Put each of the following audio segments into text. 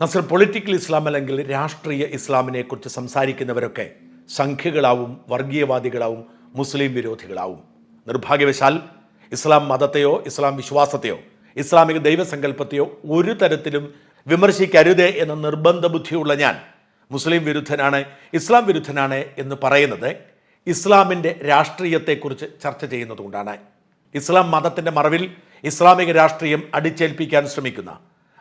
Nasar political ഇസ്ലാം അല്ലെങ്കിൽ രാഷ്ട്രീയ ഇസ്ലാമിനെ കുറിച്ച് സംസാരിക്കുന്നവരൊക്കെ സംഖ്യകളാവും വർഗീയവാദികളാവും മുസ്ലിം വിരോധികളാവും. നിർഭാഗ്യവശാൽ ഇസ്ലാം മതത്തെയോ ഇസ്ലാം വിശ്വാസത്തെയോ ഇസ്ലാമിക ദൈവസങ്കല്പത്തെയോ ഒരു തരത്തിലും വിമർശിക്കരുതേ എന്ന നിർബന്ധ ബുദ്ധിയുള്ള ഞാൻ മുസ്ലിം വിരുദ്ധനാണ് ഇസ്ലാം വിരുദ്ധനാണ് എന്ന് പറയുന്നത് ഇസ്ലാമിന്റെ രാഷ്ട്രീയത്തെക്കുറിച്ച് ചർച്ച ചെയ്യുന്നതുകൊണ്ടാണ്. ഇസ്ലാം മതത്തിന്റെ മറവിൽ ഇസ്ലാമിക രാഷ്ട്രീയം അടിച്ചേൽപ്പിക്കാൻ ശ്രമിക്കുന്ന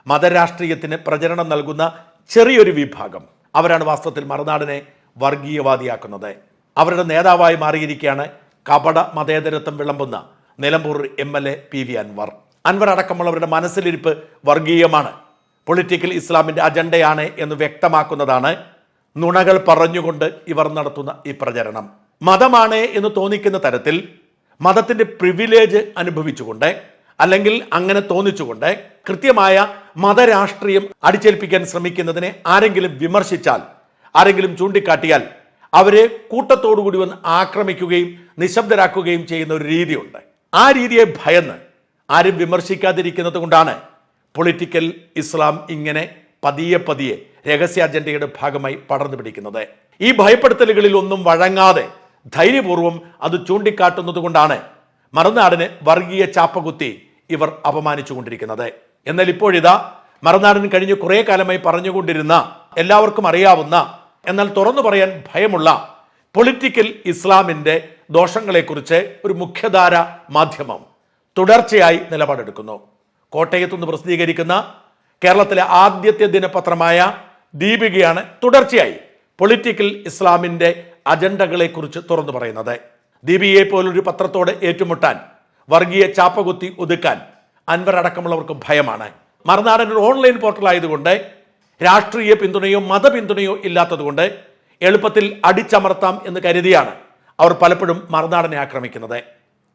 മതരാഷ്ട്രീയത്തിന് പ്രചരണം നൽകുന്ന ചെറിയൊരു വിഭാഗം. അവരാണ് വാസ്തവത്തിൽ മറുനാടിനെ വർഗീയവാദിയാക്കുന്നത്. അവരുടെ നേതാവായി മാറിയിരിക്കുകയാണ് കപട മതേതരത്വം വിളമ്പുന്ന Nilambur M L A P V Anvar. Anvar അടക്കമുള്ളവരുടെ മനസ്സിലിരിപ്പ് വർഗീയമാണ്. പൊളിറ്റിക്കൽ ഇസ്ലാമിന്റെ അജണ്ടയാണ് എന്ന് വ്യക്തമാക്കുന്നതാണ് നുണകൾ പറഞ്ഞുകൊണ്ട് ഇവർ നടത്തുന്ന ഈ പ്രചരണം. മതമാണ് എന്ന് തോന്നിക്കുന്ന തരത്തിൽ മതത്തിന്റെ പ്രിവിലേജ് അനുഭവിച്ചുകൊണ്ട് അല്ലെങ്കിൽ അങ്ങനെ തോന്നിച്ചുകൊണ്ട് കൃത്യമായ മതരാഷ്ട്രീയം അടിച്ചേൽപ്പിക്കാൻ ശ്രമിക്കുന്നതിനെ ആരെങ്കിലും വിമർശിച്ചാൽ ആരെങ്കിലും ചൂണ്ടിക്കാട്ടിയാൽ അവരെ കൂട്ടത്തോടുകൂടി വന്ന് ആക്രമിക്കുകയും നിശബ്ദരാക്കുകയും ചെയ്യുന്ന ഒരു രീതിയുണ്ട്. ആ രീതിയെ ഭയന്ന് ആരും വിമർശിക്കാതിരിക്കുന്നത് കൊണ്ടാണ് പൊളിറ്റിക്കൽ ഇസ്ലാം ഇങ്ങനെ പതിയെ പതിയെ രഹസ്യ അജണ്ടയുടെ ഭാഗമായി പടർന്നു പിടിക്കുന്നത്. ഈ ഭയപ്പെടുത്തലുകളിൽ ഒന്നും വഴങ്ങാതെ ധൈര്യപൂർവം അത് ചൂണ്ടിക്കാട്ടുന്നത് കൊണ്ടാണ് മറുനാടിന് വർഗീയ ചാപ്പകുത്തി ഇവർ അപമാനിച്ചുകൊണ്ടിരിക്കുന്നത്. എന്നാൽ ഇപ്പോഴിതാ മറുനാടൻ കഴിഞ്ഞ് കുറേ കാലമായി പറഞ്ഞുകൊണ്ടിരുന്ന എല്ലാവർക്കും അറിയാവുന്ന എന്നാൽ തുറന്നു പറയാൻ ഭയമുള്ള പൊളിറ്റിക്കൽ ഇസ്ലാമിന്റെ ദോഷങ്ങളെക്കുറിച്ച് ഒരു മുഖ്യധാര മാധ്യമം തുടർച്ചയായി നിലപാടെടുക്കുന്നു. കോട്ടയത്തുനിന്ന് പ്രസിദ്ധീകരിക്കുന്ന കേരളത്തിലെ ആദ്യത്തെ ദിനപത്രമായ ദീപികയാണ് തുടർച്ചയായി പൊളിറ്റിക്കൽ ഇസ്ലാമിന്റെ അജണ്ടകളെക്കുറിച്ച് തുറന്നു പറയുന്നത്. ദീപികയെ പോലൊരു പത്രത്തോട് ഏറ്റുമുട്ടാൻ വർഗീയ ചാപ്പകുത്തി ഒതുക്കാൻ അൻവർ അടക്കമുള്ളവർക്ക് ഭയമാണ്. മറുനാടൻ ഒരു ഓൺലൈൻ പോർട്ടൽ ആയതുകൊണ്ട് രാഷ്ട്രീയ പിന്തുണയോ മതപിന്തുണയോ ഇല്ലാത്തതുകൊണ്ട് എളുപ്പത്തിൽ അടിച്ചമർത്താം എന്ന് കരുതിയാണ് അവർ പലപ്പോഴും മറുനാടനെ ആക്രമിക്കുന്നത്.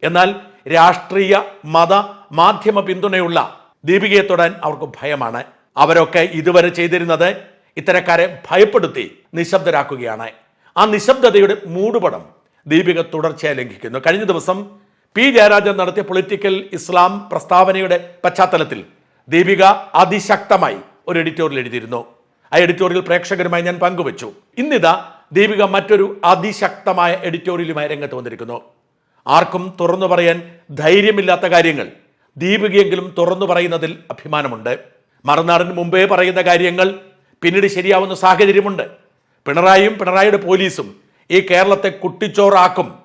എന്നാൽ രാഷ്ട്രീയ മത മാധ്യമ പിന്തുണയുള്ള ദീപികയെ തൊടാൻ അവർക്ക് ഭയമാണ്. അവരൊക്കെ ഇതുവരെ ചെയ്തിരുന്നത് ഇത്തരക്കാരെ ഭയപ്പെടുത്തി നിശബ്ദരാക്കുകയാണ്. ആ നിശബ്ദതയുടെ മൂടുപടം ദീപിക തുടർച്ചയായി ലംഘിക്കുന്നു. കഴിഞ്ഞ ദിവസം പി. ജയരാജൻ നടത്തിയ പൊളിറ്റിക്കൽ ഇസ്ലാം പ്രസ്താവനയുടെ പശ്ചാത്തലത്തിൽ ദീപിക അതിശക്തമായി ഒരു എഡിറ്റോറിയൽ എഴുതിയിരുന്നു. ആ എഡിറ്റോറിയൽ പ്രേക്ഷകരുമായി ഞാൻ പങ്കുവച്ചു. ഇന്നിതാ ദീപിക മറ്റൊരു അതിശക്തമായ എഡിറ്റോറിയലുമായി രംഗത്ത് വന്നിരിക്കുന്നു. ആർക്കും തുറന്നു പറയാൻ ധൈര്യമില്ലാത്ത കാര്യങ്ങൾ ദീപികയെങ്കിലും തുറന്നു പറയുന്നതിൽ അഭിമാനമുണ്ട്. മറുനാടിന് മുമ്പേ പറയുന്ന കാര്യങ്ങൾ പിന്നീട് ശരിയാവുന്ന സാഹചര്യമുണ്ട്. പിണറായിയും പിണറായിയുടെ പോലീസും ഈ കേരളത്തെ കുട്ടിച്ചോറാക്കും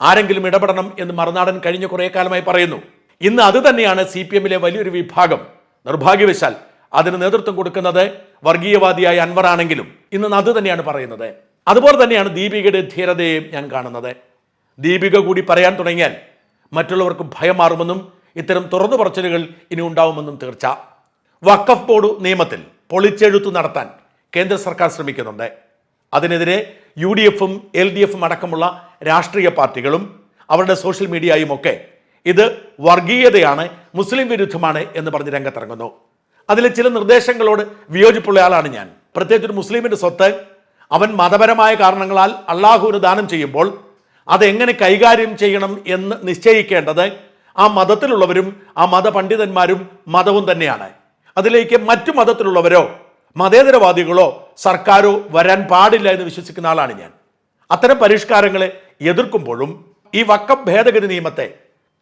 ആരെങ്കിലും ഇടപെടണം എന്ന് മറുനാടൻ കഴിഞ്ഞ കുറേ കാലമായി പറയുന്നു. ഇന്ന് അത് തന്നെയാണ് സി പി എമ്മിലെ വലിയൊരു വിഭാഗം. നിർഭാഗ്യവശാൽ അതിന് നേതൃത്വം കൊടുക്കുന്നത് വർഗീയവാദിയായ അൻവറാണെങ്കിലും ഇന്ന് അത് തന്നെയാണ് പറയുന്നത്. അതുപോലെ തന്നെയാണ് ദീപികയുടെ ധീരതയെയും ഞാൻ കാണുന്നത്. ദീപിക കൂടി പറയാൻ തുടങ്ങിയാൽ മറ്റുള്ളവർക്ക് ഭയം മാറുമെന്നും ഇത്തരം തുറന്നു പറച്ചിലുകൾ ഇനി ഉണ്ടാവുമെന്നും തീർച്ച. വഖഫ് ബോർഡ് നിയമത്തിൽ പൊളിച്ചെഴുത്ത് നടത്താൻ കേന്ദ്ര സർക്കാർ ശ്രമിക്കുന്നുണ്ട്. അതിനെതിരെ യു ഡി എഫും എൽ ഡി എഫും അടക്കമുള്ള രാഷ്ട്രീയ പാർട്ടികളും അവരുടെ സോഷ്യൽ മീഡിയയും ഒക്കെ ഇത് വർഗീയതയാണ് മുസ്ലിം വിരുദ്ധമാണ് എന്ന് പറഞ്ഞ് രംഗത്തിറങ്ങുന്നു. അതിൽ ചില നിർദ്ദേശങ്ങളോട് വിയോജിപ്പുള്ള ആളാണ് ഞാൻ. പ്രത്യേകിച്ച് ഒരു മുസ്ലിമിന്റെ സ്വത്ത് അവൻ മതപരമായ കാരണങ്ങളാൽ അള്ളാഹുവിന് ദാനം ചെയ്യുമ്പോൾ അതെങ്ങനെ കൈകാര്യം ചെയ്യണം എന്ന് നിശ്ചയിക്കേണ്ടത് ആ മതത്തിലുള്ളവരും ആ മതപണ്ഡിതന്മാരും മതവും തന്നെയാണ്. അതിലേക്ക് മറ്റു മതത്തിലുള്ളവരോ മതേതരവാദികളോ സർക്കാരോ വരാൻ പാടില്ല എന്ന് വിശ്വസിക്കുന്ന ആളാണ് ഞാൻ. അത്തരം പരിഷ്കാരങ്ങളെ എതിർക്കുമ്പോഴും ഈ വക്കം ഭേദഗതി നിയമത്തെ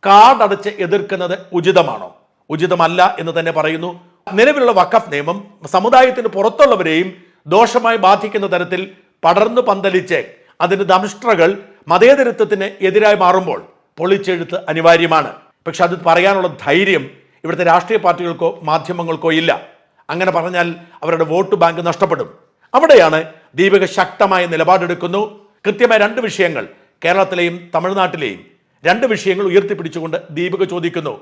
കാടടച്ച് എതിർക്കുന്നത് ഉചിതമാണോ? ഉചിതമല്ല എന്ന് തന്നെ പറയുന്നു. നിലവിലുള്ള വക്കഫ് നിയമം സമുദായത്തിന് പുറത്തുള്ളവരെയും ദോഷമായി ബാധിക്കുന്ന തരത്തിൽ പടർന്നു പന്തലിച്ച് അതിന് ദംഷ്ട്രകൾ മതേതരത്വത്തിന് എതിരായി മാറുമ്പോൾ പൊളിച്ചെഴുത്ത് അനിവാര്യമാണ്. പക്ഷെ അത് പറയാനുള്ള ധൈര്യം ഇവിടുത്തെ രാഷ്ട്രീയ പാർട്ടികൾക്കോ മാധ്യമങ്ങൾക്കോ ഇല്ല. അങ്ങനെ പറഞ്ഞാൽ അവരുടെ വോട്ട് ബാങ്ക് നഷ്ടപ്പെടും. അവിടെയാണ് ദീപിക ശക്തമായ നിലപാടെടുക്കുന്നു. കൃത്യമായ രണ്ട് വിഷയങ്ങൾ കേരളത്തിലെയും തമിഴ്നാട്ടിലെയും രണ്ട് വിഷയങ്ങൾ ഉയർത്തിപ്പിടിച്ചുകൊണ്ട് ദീപിക ചോദിക്കുന്നു.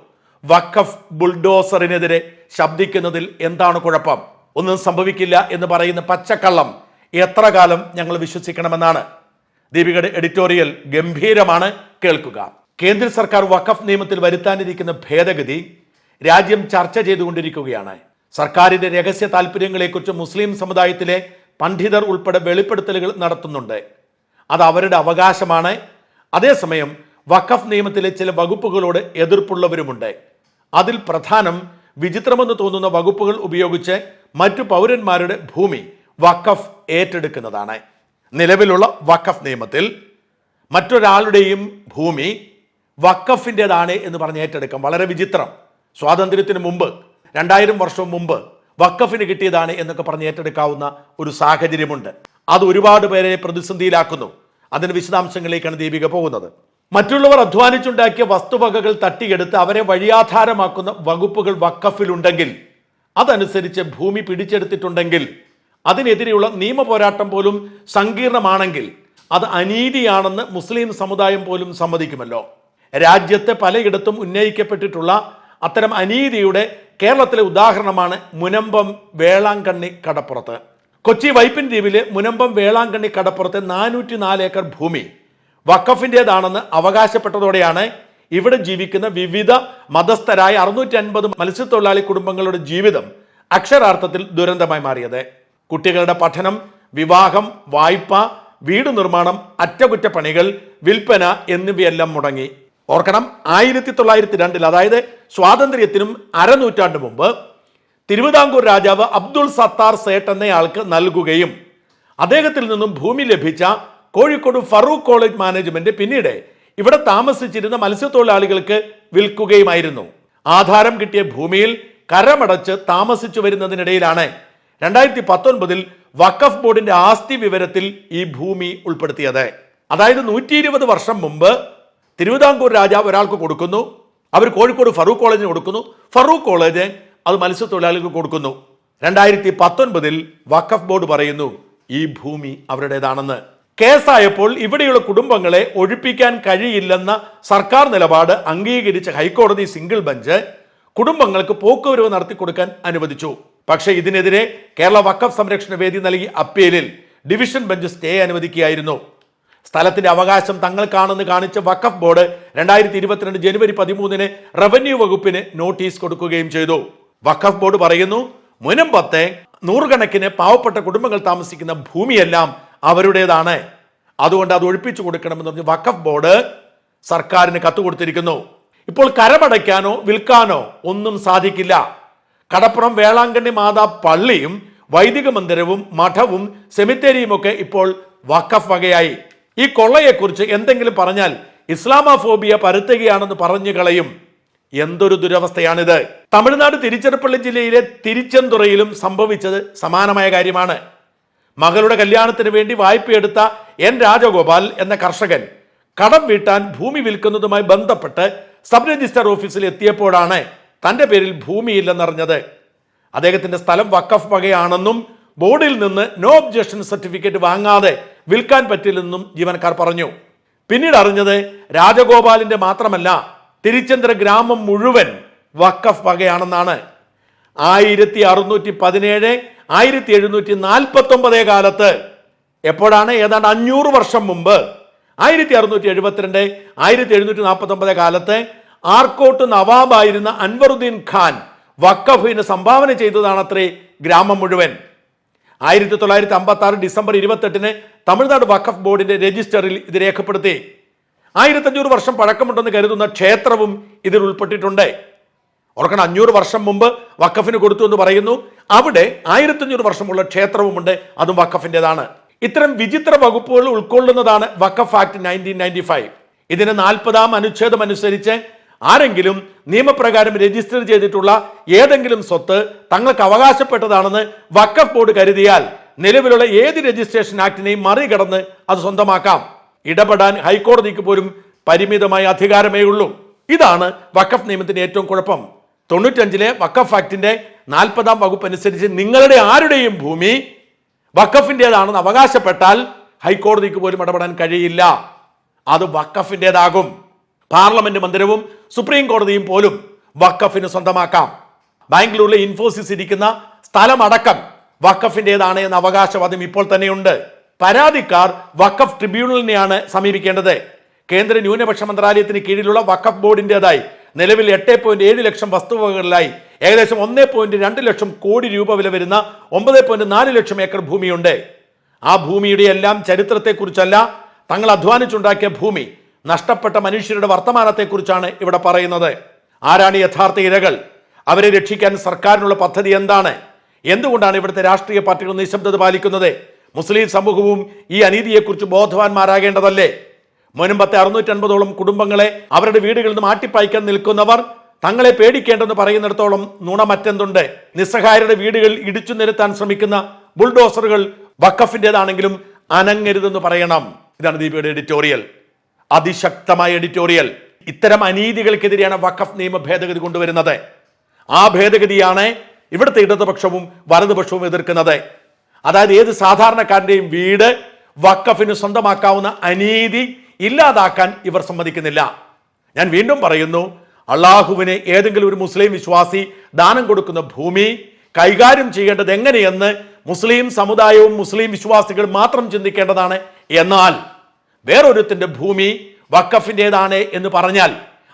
വഖഫ് ബുൾഡോസറിനെതിരെ ശബ്ദിക്കുന്നതിൽ എന്താണ് കുഴപ്പം? ഒന്നും സംഭവിക്കില്ല എന്ന് പറയുന്ന പച്ചക്കള്ളം എത്ര കാലം ഞങ്ങൾ വിശ്വസിക്കണമെന്നാണ്. ദീപികയുടെ എഡിറ്റോറിയൽ ഗംഭീരമാണ് കേൾക്കുക. കേന്ദ്ര സർക്കാർ വഖഫ് നിയമത്തിൽ വരുത്താനിരിക്കുന്ന ഭേദഗതി രാജ്യം ചർച്ച ചെയ്തുകൊണ്ടിരിക്കുകയാണ്. സർക്കാരിന്റെ രഹസ്യ താല്പര്യങ്ങളെക്കുറിച്ച് മുസ്ലിം സമുദായത്തിലെ പണ്ഡിതർ ഉൾപ്പെടെ വെളിപ്പെടുത്തലുകൾ നടത്തുന്നുണ്ട്. അത് അവരുടെ അവകാശമാണ്. അതേസമയം വഖഫ് നിയമത്തിലെ ചില വകുപ്പുകളോട് എതിർപ്പുള്ളവരുമുണ്ട്. അതിൽ പ്രധാനം വിചിത്രമെന്ന് തോന്നുന്ന വകുപ്പുകൾ ഉപയോഗിച്ച് മറ്റു പൗരന്മാരുടെ ഭൂമി വഖഫ് ഏറ്റെടുക്കുന്നതാണ്. നിലവിലുള്ള വഖഫ് നിയമത്തിൽ മറ്റൊരാളുടെയും ഭൂമി വഖഫിന്റെതാണ് എന്ന് പറഞ്ഞ് ഏറ്റെടുക്കാം. വളരെ വിചിത്രം. സ്വാതന്ത്ര്യത്തിന് മുമ്പ് രണ്ടായിരം വർഷം മുമ്പ് വഖഫിന് കിട്ടിയതാണ് എന്നൊക്കെ പറഞ്ഞ് ഏറ്റെടുക്കാവുന്ന ഒരു സാഹചര്യമുണ്ട്. അത് ഒരുപാട് പേരെ പ്രതിസന്ധിയിലാക്കുന്നു. അതിന് വിശദാംശങ്ങളിലേക്കാണ് ദീപിക പോകുന്നത്. മറ്റുള്ളവർ അധ്വാനിച്ചുണ്ടാക്കിയ വസ്തുവകകൾ തട്ടിയെടുത്ത് അവരെ വഴിയാധാരമാക്കുന്ന വകുപ്പുകൾ വഖഫിലുണ്ടെങ്കിൽ അതനുസരിച്ച് ഭൂമി പിടിച്ചെടുത്തിട്ടുണ്ടെങ്കിൽ അതിനെതിരെയുള്ള നിയമ പോരാട്ടം പോലും സങ്കീർണമാണെങ്കിൽ അത് അനീതിയാണെന്ന് മുസ്ലിം സമുദായം പോലും സമ്മതിക്കുമല്ലോ. രാജ്യത്തെ പലയിടത്തും ഉന്നയിക്കപ്പെട്ടിട്ടുള്ള അത്തരം അനീതിയുടെ കേരളത്തിലെ ഉദാഹരണമാണ് മുനമ്പം വേളാങ്കണ്ണി കടപ്പുറത്ത്. കൊച്ചി വൈപ്പിൻ ദ്വീപിലെ മുനമ്പം വേളാങ്കണ്ണി കടപ്പുറത്തെ നാനൂറ്റി നാല് ഏക്കർ ഭൂമി വഖഫിന്റെതാണെന്ന് അവകാശപ്പെട്ടതോടെയാണ് ഇവിടെ ജീവിക്കുന്ന വിവിധ മതസ്ഥരായ അറുന്നൂറ്റി അൻപത് മത്സ്യത്തൊഴിലാളി കുടുംബങ്ങളുടെ ജീവിതം അക്ഷരാർത്ഥത്തിൽ ദുരന്തമായി മാറിയത്. കുട്ടികളുടെ പഠനം വിവാഹം വായ്പ വീട് നിർമ്മാണം അറ്റകുറ്റപ്പണികൾ വിൽപ്പന എന്നിവയെല്ലാം മുടങ്ങി. ഓർക്കണം ആയിരത്തി തൊള്ളായിരത്തി രണ്ടിൽ അതായത് സ്വാതന്ത്ര്യത്തിനും അരനൂറ്റാണ്ട് മുമ്പ് തിരുവിതാംകൂർ രാജാവ് അബ്ദുൾ സത്താർ സേട്ട് എന്നയാൾക്ക് നൽകുകയും അദ്ദേഹത്തിൽ നിന്നും ഭൂമി ലഭിച്ച കോഴിക്കോട് ഫറൂഖ് കോളേജ് മാനേജ്മെന്റ് പിന്നീട് ഇവിടെ താമസിച്ചിരുന്ന മത്സ്യത്തൊഴിലാളികൾക്ക് വിൽക്കുകയുമായിരുന്നു. ആധാരം കിട്ടിയ ഭൂമിയിൽ കരമടച്ച് താമസിച്ചു വരുന്നതിനിടയിലാണ് രണ്ടായിരത്തി പത്തൊൻപതിൽ വഖഫ് ബോർഡിന്റെ ആസ്തി വിവരത്തിൽ ഈ ഭൂമി ഉൾപ്പെടുത്തിയത്. അതായത് നൂറ്റി ഇരുപത് വർഷം മുമ്പ് തിരുവിതാംകൂർ രാജാവ് ഒരാൾക്ക് കൊടുക്കുന്നു. അവർ കോഴിക്കോട് ഫറൂഖ് കോളേജിന് കൊടുക്കുന്നു. ഫറൂഖ് കോളേജ് അത് മത്സ്യത്തൊഴിലാളികൾക്ക് കൊടുക്കുന്നു. രണ്ടായിരത്തി പത്തൊൻപതിൽ വഖഫ് ബോർഡ് പറയുന്നു ഈ ഭൂമി അവരുടേതാണെന്ന്. കേസായപ്പോൾ ഇവിടെയുള്ള കുടുംബങ്ങളെ ഒഴിപ്പിക്കാൻ കഴിയില്ലെന്ന സർക്കാർ നിലപാട് അംഗീകരിച്ച ഹൈക്കോടതി സിംഗിൾ ബെഞ്ച് കുടുംബങ്ങൾക്ക് പോക്കുവരവ് നടത്തിക്കൊടുക്കാൻ അനുവദിച്ചു. പക്ഷേ ഇതിനെതിരെ കേരള വഖഫ് സംരക്ഷണ വേദി നൽകിയ അപ്പീലിൽ ഡിവിഷൻ ബെഞ്ച് സ്റ്റേ അനുവദിക്കുകയായിരുന്നു. സ്ഥലത്തിന്റെ അവകാശം തങ്ങൾക്കാണെന്ന് കാണിച്ച വഖഫ് ബോർഡ് രണ്ടായിരത്തി ഇരുപത്തിരണ്ട് ജനുവരി പതിമൂന്നിന് റവന്യൂ വകുപ്പിന് നോട്ടീസ് കൊടുക്കുകയും ചെയ്തു. വഖഫ് ബോർഡ് പറയുന്നു മുനമ്പത്തെ നൂറുകണക്കിന് പാവപ്പെട്ട കുടുംബങ്ങൾ താമസിക്കുന്ന ഭൂമിയെല്ലാം അവരുടേതാണ്. അതുകൊണ്ട് അത് ഒഴിപ്പിച്ചു കൊടുക്കണമെന്ന് പറഞ്ഞ് വഖഫ് ബോർഡ് സർക്കാരിന് കത്ത് കൊടുത്തിരിക്കുന്നു. ഇപ്പോൾ കരമടയ്ക്കാനോ വിൽക്കാനോ ഒന്നും സാധിക്കില്ല. കടപ്പുറം വേളാങ്കണ്ണി മാതാ പള്ളിയും വൈദിക മന്ദിരവും മഠവും സെമിത്തേരിയും ഒക്കെ ഇപ്പോൾ വഖഫ് വകയായി. ഈ കൊള്ളയെക്കുറിച്ച് എന്തെങ്കിലും പറഞ്ഞാൽ ഇസ്ലാമോഫോബിയ പരത്തുകയാണെന്ന് പറഞ്ഞു കളയും. എന്തൊരു ദുരവസ്ഥയാണിത്. തമിഴ്നാട് തിരുച്ചിറപ്പള്ളി ജില്ലയിലെ തിരുച്ചെന്തുറയിലും സംഭവിച്ചത് സമാനമായ കാര്യമാണ്. മകളുടെ കല്യാണത്തിന് വേണ്ടി വായ്പയെടുത്ത എൻ രാജഗോപാൽ എന്ന കർഷകൻ കടം വീട്ടാൻ ഭൂമി വിൽക്കുന്നതുമായി ബന്ധപ്പെട്ട് സബ് രജിസ്ട്രാർ ഓഫീസിൽ എത്തിയപ്പോഴാണ് തന്റെ പേരിൽ ഭൂമിയില്ലെന്നറിഞ്ഞത്. അദ്ദേഹത്തിന്റെ സ്ഥലം വക്കഫ് വകയാണെന്നും ബോർഡിൽ നിന്ന് നോ ഒബ്ജക്ഷൻ സർട്ടിഫിക്കറ്റ് വാങ്ങാതെ വിൽക്കാൻ പറ്റില്ലെന്നും ജീവനക്കാർ പറഞ്ഞു. പിന്നീട് അറിഞ്ഞത് രാജഗോപാലിന്റെ മാത്രമല്ല. തിരുച്ചന്ദ്ര ഗ്രാമം മുഴുവൻ വക്കഫ് വകയാണെന്നാണ്. ആയിരത്തി അറുന്നൂറ്റി പതിനേഴ് ആയിരത്തി എഴുന്നൂറ്റി നാൽപ്പത്തി ഒമ്പതേ കാലത്ത് എപ്പോഴാണ്? ഏതാണ്ട് അഞ്ഞൂറ് വർഷം മുമ്പ്. ആയിരത്തി അറുന്നൂറ്റി എഴുപത്തിരണ്ട് ആയിരത്തി എഴുന്നൂറ്റി നാൽപ്പത്തി ഒമ്പതേ കാലത്ത് ആർക്കോട്ട് നവാബായിരുന്ന അൻവറുദ്ദീൻ ഖാൻ വക്കഫിന് സംഭാവന ചെയ്തതാണ് അത്രേ ഗ്രാമം മുഴുവൻ. ആയിരത്തി തൊള്ളായിരത്തി അമ്പത്തി ആറ് ഡിസംബർ ഇരുപത്തെട്ടിന് തമിഴ്നാട് വഖഫ് ബോർഡിന്റെ രജിസ്റ്ററിൽ ഇത് രേഖപ്പെടുത്തി. ആയിരത്തഞ്ഞൂറ് വർഷം പഴക്കമുണ്ടെന്ന് കരുതുന്ന ക്ഷേത്രവും ഇതിൽ ഉൾപ്പെട്ടിട്ടുണ്ട്. ഓർക്കണം അഞ്ഞൂറ് വർഷം മുമ്പ് വക്കഫിന് കൊടുത്തു എന്ന് പറയുന്നു. അവിടെ ആയിരത്തഞ്ഞൂറ് വർഷമുള്ള ക്ഷേത്രവുമുണ്ട്. അതും വക്കഫിന്റെതാണ് ഇത്തരം വിചിത്ര വകുപ്പുകൾ ഉൾക്കൊള്ളുന്നതാണ് Waqf act nineteen ninety five. ഇതിന് നാൽപ്പതാം അനുച്ഛേദം അനുസരിച്ച് ആരെങ്കിലും നിയമപ്രകാരം രജിസ്റ്റർ ചെയ്തിട്ടുള്ള ഏതെങ്കിലും സ്വത്ത് തങ്ങൾക്ക് അവകാശപ്പെട്ടതാണെന്ന് വക്കഫ് ബോർഡ് കരുതിയാൽ നിലവിലുള്ള ഏത് രജിസ്ട്രേഷൻ ആക്ടിനെയും മറികടന്ന് അത് സ്വന്തമാക്കാം. ഇടപെടാൻ ഹൈക്കോടതിക്ക് പോലും പരിമിതമായ അധികാരമേ ഉള്ളൂ. ഇതാണ് വഖഫ് നിയമത്തിന്റെ ഏറ്റവും കുഴപ്പം. തൊണ്ണൂറ്റഞ്ചിലെ വഖഫ് ആക്ടിന്റെ നാൽപ്പതാം വകുപ്പ് അനുസരിച്ച് നിങ്ങളുടെ ആരുടെയും ഭൂമി വഖഫിന്റെതാണെന്ന് അവകാശപ്പെട്ടാൽ ഹൈക്കോടതിക്ക് പോലും ഇടപെടാൻ കഴിയില്ല. അത് വഖഫിന്റെതാകും പാർലമെന്റ് മന്ദിരവും സുപ്രീം കോടതിയും പോലും വഖഫിന് സ്വന്തമാക്കാം. ബാംഗ്ലൂരിലെ ഇൻഫോസിസ് ഇരിക്കുന്ന സ്ഥലമടക്കം വഖഫിന്റെതാണ് എന്ന അവകാശവാദം ഇപ്പോൾ തന്നെയുണ്ട്. പരാതിക്കാർ വഖഫ് ട്രിബ്യൂണലിനെയാണ് സമീപിക്കേണ്ടത്. കേന്ദ്ര ന്യൂനപക്ഷ മന്ത്രാലയത്തിന് കീഴിലുള്ള വഖഫ് ബോർഡിന്റെതായി നിലവിൽ എട്ട് പോയിന്റ് ഏഴ് ലക്ഷം വസ്തുവകകളിലായി ഏകദേശം ഒന്നേ പോയിന്റ് രണ്ട് ലക്ഷം കോടി രൂപ വില വരുന്ന ഒമ്പത് പോയിന്റ് നാല് ലക്ഷം ഏക്കർ ഭൂമിയുണ്ട്. ആ ഭൂമിയുടെ എല്ലാം ചരിത്രത്തെക്കുറിച്ചല്ല തങ്ങൾ അധ്വാനിച്ചുണ്ടാക്കിയ ഭൂമി നഷ്ടപ്പെട്ട മനുഷ്യരുടെ വർത്തമാനത്തെക്കുറിച്ചാണ് ഇവിടെ പറയുന്നത്. ആരാണ് യഥാർത്ഥ ഇരകൾ? അവരെ രക്ഷിക്കാൻ സർക്കാരിനുള്ള പദ്ധതി എന്താണ്? എന്തുകൊണ്ടാണ് ഇവിടുത്തെ രാഷ്ട്രീയ പാർട്ടികൾ നിശബ്ദത പാലിക്കുന്നത്? മുസ്ലിം സമൂഹവും ഈ അനീതിയെക്കുറിച്ച് ബോധവാന്മാരാകേണ്ടതല്ലേ? മുൻപത്തെ അറുന്നൂറ്റൻപതോളം കുടുംബങ്ങളെ അവരുടെ വീടുകളിൽ നിന്ന് മാറ്റിപ്പായ്ക്കാൻ നിൽക്കുന്നവർ തങ്ങളെ പേടിക്കേണ്ടെന്ന് പറയുന്നിടത്തോളം നുണ മറ്റെന്തുണ്ട്? നിസ്സഹായരുടെ വീടുകൾ ഇടിച്ചു നിരത്താൻ ശ്രമിക്കുന്ന ബുൾഡോസറുകൾ വക്കഫിന്റെതാണെങ്കിലും അനങ്ങരുതെന്ന് പറയണം. ഇതാണ് ദീപയുടെ എഡിറ്റോറിയൽ. അതിശക്തമായ എഡിറ്റോറിയൽ. ഇത്തരം അനീതികൾക്കെതിരെയാണ് വഖഫ് നിയമ ഭേദഗതി കൊണ്ടുവരുന്നത്. ആ ഭേദഗതിയാണ് ഇവിടുത്തെ ഇടതുപക്ഷവും വലതുപക്ഷവും എതിർക്കുന്നത്. അതായത് ഏത് സാധാരണക്കാരന്റെയും വീട് വക്കഫിന് സ്വന്തമാക്കാവുന്ന അനീതി ഇല്ലാതാക്കാൻ ഇവർ സമ്മതിക്കുന്നില്ല. ഞാൻ വീണ്ടും പറയുന്നു അള്ളാഹുവിന് ഏതെങ്കിലും ഒരു മുസ്ലിം വിശ്വാസി ദാനം കൊടുക്കുന്ന ഭൂമി കൈകാര്യം ചെയ്യേണ്ടത് എങ്ങനെയെന്ന് മുസ്ലിം സമുദായവും മുസ്ലിം വിശ്വാസികൾ മാത്രം ചിന്തിക്കേണ്ടതാണ്. എന്നാൽ വേറൊരുത്തിന്റെ ഭൂമി വക്കഫിന്റെതാണ് എന്ന് പറഞ്ഞാൽ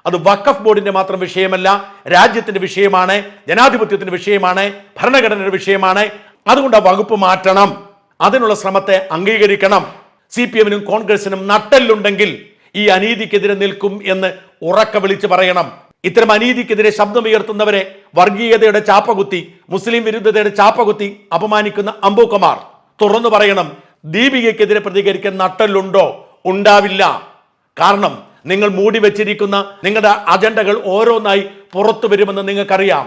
അത് വക്കഫ് ബോർഡിന്റെ മാത്രം വിഷയമല്ല രാജ്യത്തിന്റെ വിഷയമാണ് ജനാധിപത്യത്തിന്റെ വിഷയമാണ് ഭരണഘടനയുടെ വിഷയമാണ് അതുകൊണ്ട് ആ വകുപ്പ് മാറ്റണം. അതിനുള്ള ശ്രമത്തെ അംഗീകരിക്കണം. സി പി എമ്മിനും കോൺഗ്രസിനും നട്ടെല്ലുണ്ടെങ്കിൽ ഈ അനീതിക്കെതിരെ നിൽക്കും എന്ന് ഉറക്ക വിളിച്ച് പറയണം. ഇത്തരം അനീതിക്കെതിരെ ശബ്ദമുയർത്തുന്നവരെ വർഗീയതയുടെ ചാപ്പകുത്തി മുസ്ലിം വിരുദ്ധതയുടെ ചാപ്പകുത്തി അപമാനിക്കുന്ന അംബുകുമാർ തുറന്നു പറയണം ദീപികയ്ക്കെതിരെ പ്രതികരിക്കാൻ നട്ടലുണ്ടോ ഉണ്ടാവില്ല. കാരണം നിങ്ങൾ മൂടി വെച്ചിരിക്കുന്ന നിങ്ങളുടെ അജണ്ടകൾ ഓരോന്നായി പുറത്തു വരുമെന്ന് നിങ്ങൾക്കറിയാം.